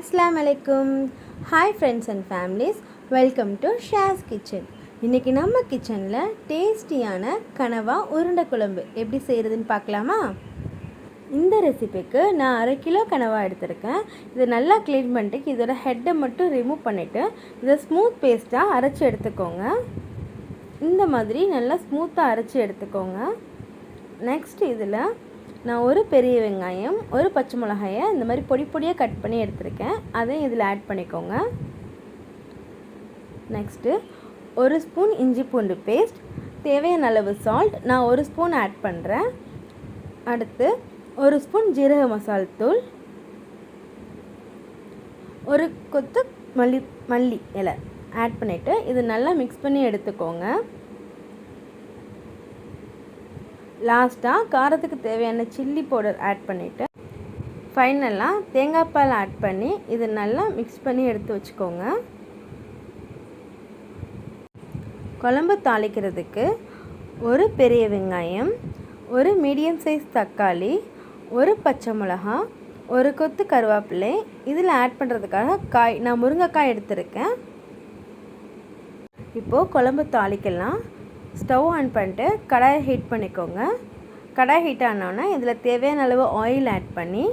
அஸ்லாம் வலைக்கும் hi friends and families welcome to ஷேஸ் kitchen இன்றைக்கி நம்ம கிச்சனில் டேஸ்டியான கனவா உருண்டை குழம்பு எப்படி செய்கிறதுன்னு பார்க்கலாமா? இந்த ரெசிபிக்கு நான் அரை கிலோ கனவா எடுத்திருக்கேன். இதை நல்லா க்ளீன் பண்ணிட்டு இதோட ஹெட்டை மட்டும் ரிமூவ் பண்ணிவிட்டு இதை ஸ்மூத் பேஸ்ட்டாக அரைச்சி எடுத்துக்கோங்க. இந்த மாதிரி நல்லா ஸ்மூத்தாக அரைச்சி எடுத்துக்கோங்க. நெக்ஸ்ட் இதில் நான் ஒரு பெரிய வெங்காயம் ஒரு பச்சை மிளகாயை இந்த மாதிரி பொடி பொடியாக கட் பண்ணி எடுத்திருக்கேன். அதையும் இதில் ஆட் பண்ணிக்கோங்க. நெக்ஸ்ட்டு ஒரு ஸ்பூன் இஞ்சி பூண்டு பேஸ்ட் தேவையான அளவு சால்ட் நான் ஒரு ஸ்பூன் ஆட் பண்ணுறேன் அடுத்து ஒரு ஸ்பூன் ஜீரக மசால் தூள். ஒரு கொத்து மல்லி மல்லி இலை ஆட் பண்ணிவிட்டு இது நல்லா மிக்ஸ் பண்ணி எடுத்துக்கோங்க. லாஸ்ட்டாக காரத்துக்கு தேவையான சில்லி பவுடர் ஆட் பண்ணிவிட்டு ஃபைனலாக தேங்காய் பால் ஆட் பண்ணி இது நல்லா மிக்ஸ் பண்ணி எடுத்து வச்சுக்கோங்க. குழம்பு தாளிக்கிறதுக்கு ஒரு பெரிய வெங்காயம் ஒரு மீடியம் சைஸ் தக்காளி ஒரு பச்சை மிளகா ஒரு கொத்து கருவேப்பிலை இதில் ஆட் பண்ணுறதுக்காக காய் நான் முருங்கைக்காய் எடுத்திருக்கேன். இப்போது குழம்பு தாளிக்கலாம். ஸ்டவ் ஆன் பண்ணிட்டு கடாயை ஹீட் பண்ணிக்கோங்க. கடாய் ஹீட் ஆனோடனே இதில் தேவையான அளவு ஆயில் ஆட் பண்ணி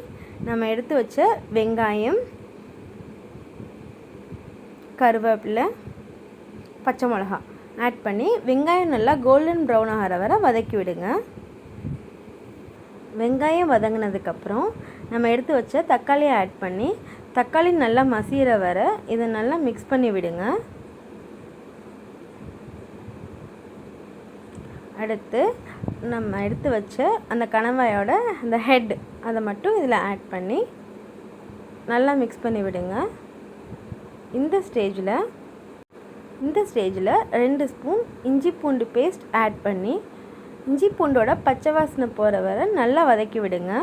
நம்ம எடுத்து வச்ச வெங்காயம் கருவேப்பிலை பச்சை மிளகா ஆட் பண்ணி வெங்காயம் நல்லா கோல்டன் ப்ரௌன் ஆகிற வரை வதக்கி விடுங்க. வெங்காயம் வதங்கினதுக்கப்புறம் நம்ம எடுத்து வச்ச தக்காளியை ஆட் பண்ணி தக்காளி நல்லா மசிகிற வர இதை நல்லா மிக்ஸ் பண்ணி விடுங்க. அடுத்து நம்ம எடுத்து வச்ச அந்த கணவாயோட அந்த ஹெட் அதை மட்டும் இதில் ஆட் பண்ணி நல்லா மிக்ஸ் பண்ணி விடுங்க. இந்த ஸ்டேஜில் இந்த ஸ்டேஜில் ரெண்டு ஸ்பூன் இஞ்சி பூண்டு பேஸ்ட் ஆட் பண்ணி இஞ்சி பூண்டோட பச்சை வாசனை போகிற வரை நல்லா வதக்கி விடுங்க.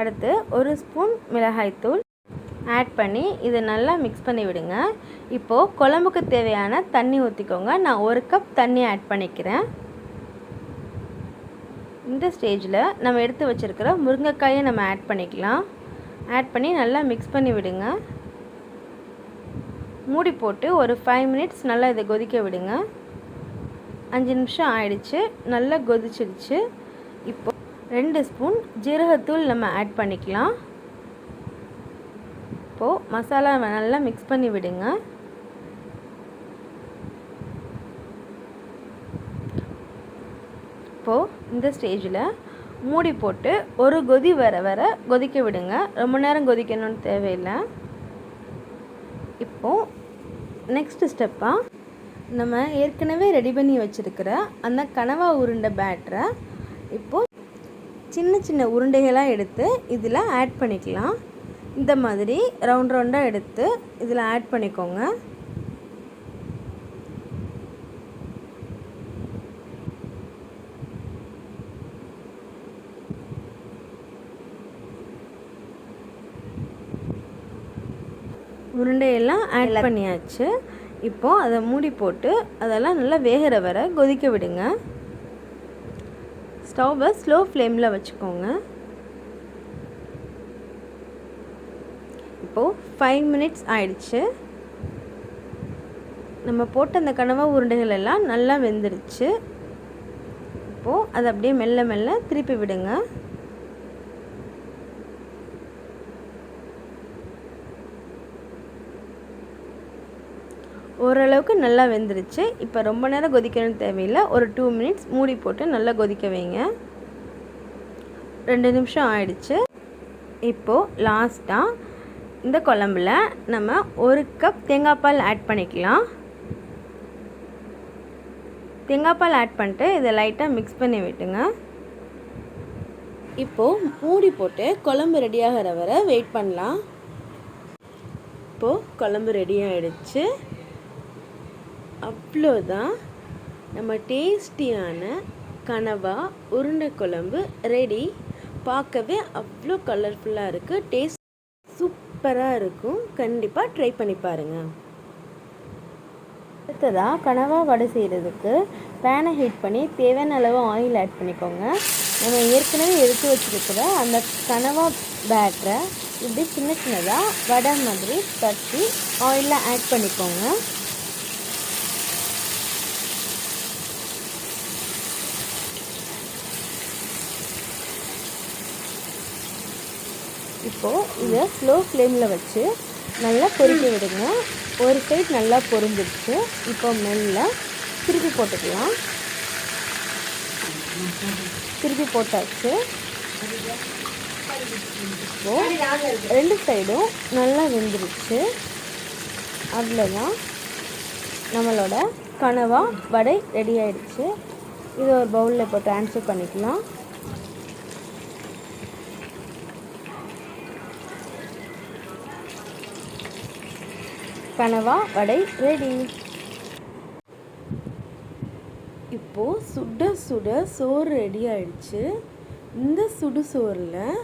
அடுத்து ஒரு ஸ்பூன் மிளகாய்த்தூள் ஆட் பண்ணி இதை நல்லா மிக்ஸ் பண்ணி விடுங்க. இப்போது குழம்புக்கு தேவையான தண்ணி ஊற்றிக்கோங்க நான் ஒரு கப் தண்ணி ஆட் பண்ணிக்கிறேன். இந்த ஸ்டேஜில் நம்ம எடுத்து வச்சுருக்கிற முருங்கைக்காயை நம்ம ஆட் பண்ணிக்கலாம். ஆட் பண்ணி நல்லா மிக்ஸ் பண்ணி விடுங்க. மூடி போட்டு ஒரு ஃபைவ் மினிட்ஸ் நல்லா இதை கொதிக்க விடுங்க. அஞ்சு நிமிஷம் ஆயிடுச்சு. நல்லா கொதிச்சிடுச்சு இப்போ ரெண்டு ஸ்பூன் ஜீரகத்தூள் நம்ம ஆட் பண்ணிக்கலாம். இப்போது மசாலா நல்லா மிக்ஸ் பண்ணி விடுங்க. இப்போது இந்த ஸ்டேஜில் மூடி போட்டு ஒரு கொதி வர வர கொதிக்க விடுங்க. ரொம்ப நேரம் கொதிக்கணும்னு தேவையில்லை. இப்போது நெக்ஸ்ட் ஸ்டெப்பாக நம்ம ஏற்கனவே ரெடி பண்ணி வச்சுருக்கிற அந்த கனவா உருண்டை பேட்டரை இப்போது சின்ன சின்ன உருண்டைகளாக எடுத்து இதில் ஆட் பண்ணிக்கலாம். இந்த மாதிரி ரவுண்ட் ரவுண்டாக எடுத்து இதில் ஆட் பண்ணிக்கோங்க. உருண்டையெல்லாம் ஆட் பண்ணியாச்சு. இப்போது அதை மூடி போட்டு அதெல்லாம் நல்லா வேகிற வர கொதிக்க விடுங்க. ஸ்டவ்வை ஸ்லோ ஃப்ளேமில் வச்சுக்கோங்க. இப்போது ஃபைவ் மினிட்ஸ் ஆயிடுச்சு. நம்ம போட்ட அந்த கனவா உருண்டைகள் எல்லாம் நல்லா வெந்துடுச்சு இப்போது அதை அப்படியே மெல்ல மெல்ல திருப்பி விடுங்க. ஓரளவுக்கு நல்லா வெந்துருச்சு. இப்போ ரொம்ப நேரம் கொதிக்கணும்னு தேவையில்லை. ஒரு டூ மினிட்ஸ் மூடி போட்டு நல்லா கொதிக்க வைங்க. ரெண்டு நிமிஷம் ஆயிடுச்சு. இப்போது லாஸ்ட்டாக இந்த குழம்புல நம்ம ஒரு கப் தேங்காய் பால் ஆட் பண்ணிக்கலாம். தேங்காய் பால் ஆட் பண்ணிட்டு இதை லைட்டாக மிக்ஸ் பண்ணி விட்டுங்க. இப்போது மூடி போட்டு குழம்பு ரெடியாகிற வரை வெயிட் பண்ணலாம். இப்போது குழம்பு ரெடி ஆகிடுச்சு அவ்வளோதான் நம்ம டேஸ்டியான கனவா உருண்டை குழம்பு ரெடி பார்க்கவே அவ்வளோ கலர்ஃபுல்லாக இருக்குது டேஸ்ட் சூப்பராக இருக்கும். கண்டிப்பாக ட்ரை பண்ணி பாருங்கள் அடுத்ததாக கனவா வடை செய்கிறதுக்கு பேனை ஹீட் பண்ணி தேவையான அளவு ஆயில் ஆட் பண்ணிக்கோங்க. நம்ம ஏற்கனவே எடுத்து வச்சுருக்கிற அந்த கனவா பேட்டரை இப்படி சின்ன சின்னதாக வடை மாதிரி தட்டி ஆயிலில் ஆட் பண்ணிக்கோங்க. இப்போது இதை ஸ்லோ ஃப்ளேமில் வச்சு நல்லா பொறிக்க விடுங்க. ஒரு சைட் நல்லா பொருந்துடுச்சு இப்போ மெல்ல திருப்பி போட்டுக்கலாம். திருப்பி போட்டாச்சு. இப்போது ரெண்டு சைடும் நல்லா வெந்துருச்சு. அவ்வளோதான் நம்மளோட கனவா வடை ரெடி ஆயிடுச்சு. இதை ஒரு பவுலில் இப்போ ட்ரான்ஸ்ஃபர் பண்ணிக்கலாம். கனவா வடை ரெடி இப்போது சுட சுட சோறு ரெடி ஆயிடுச்சு. இந்த சுடு சோறில்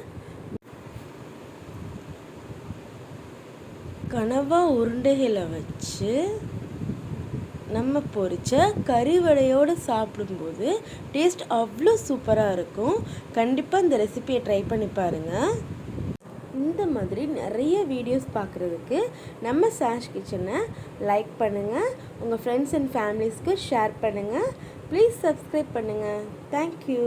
கனவா உருண்டைகளை வச்சு நம்ம பொரிச்ச கறி வடையோடு சாப்பிடும்போது டேஸ்ட் அவ்வளோ சூப்பராக இருக்கும். கண்டிப்பாக இந்த ரெசிபியை ட்ரை பண்ணி பாருங்கள் இந்த மாதிரி நிறைய வீடியோஸ் பார்க்குறதுக்கு நம்ம சாஷ் கிச்சனை லைக் பண்ணுங்கள் உங்கள் ஃப்ரெண்ட்ஸ் அண்ட் ஃபேமிலிஸ்க்கு ஷேர் பண்ணுங்கள் ப்ளீஸ் சப்ஸ்கிரைப் பண்ணுங்கள் தேங்க்யூ